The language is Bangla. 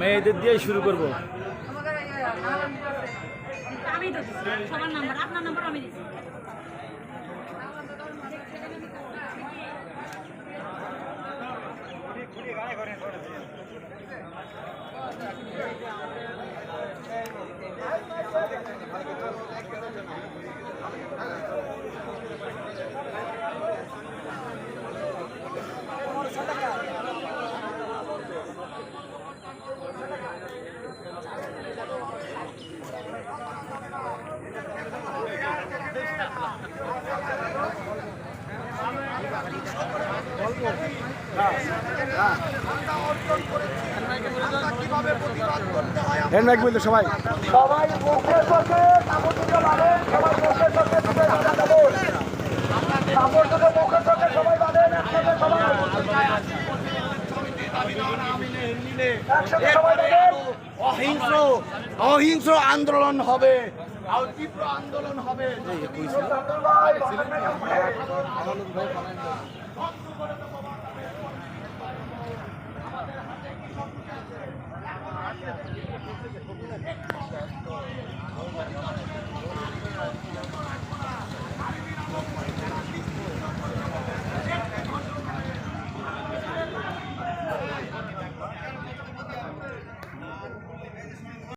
মেয়েদের দিয়ে শুরু করব। আমি তো হ্যান্ডব্যাগ বলতে সবাই সবাই মুখে চোখে কাপড় দুটো বাঁধেন সবাই মুখে চোখে দুটো রাখা কাপড় কাপড় দুটো মুখে চোখে সবাই বাঁধেন একসাথে সবাই একসাথে সবাই বাঁধেন অহিংস অহিংস আন্দোলন হবে তীব্র আন্দোলন হবে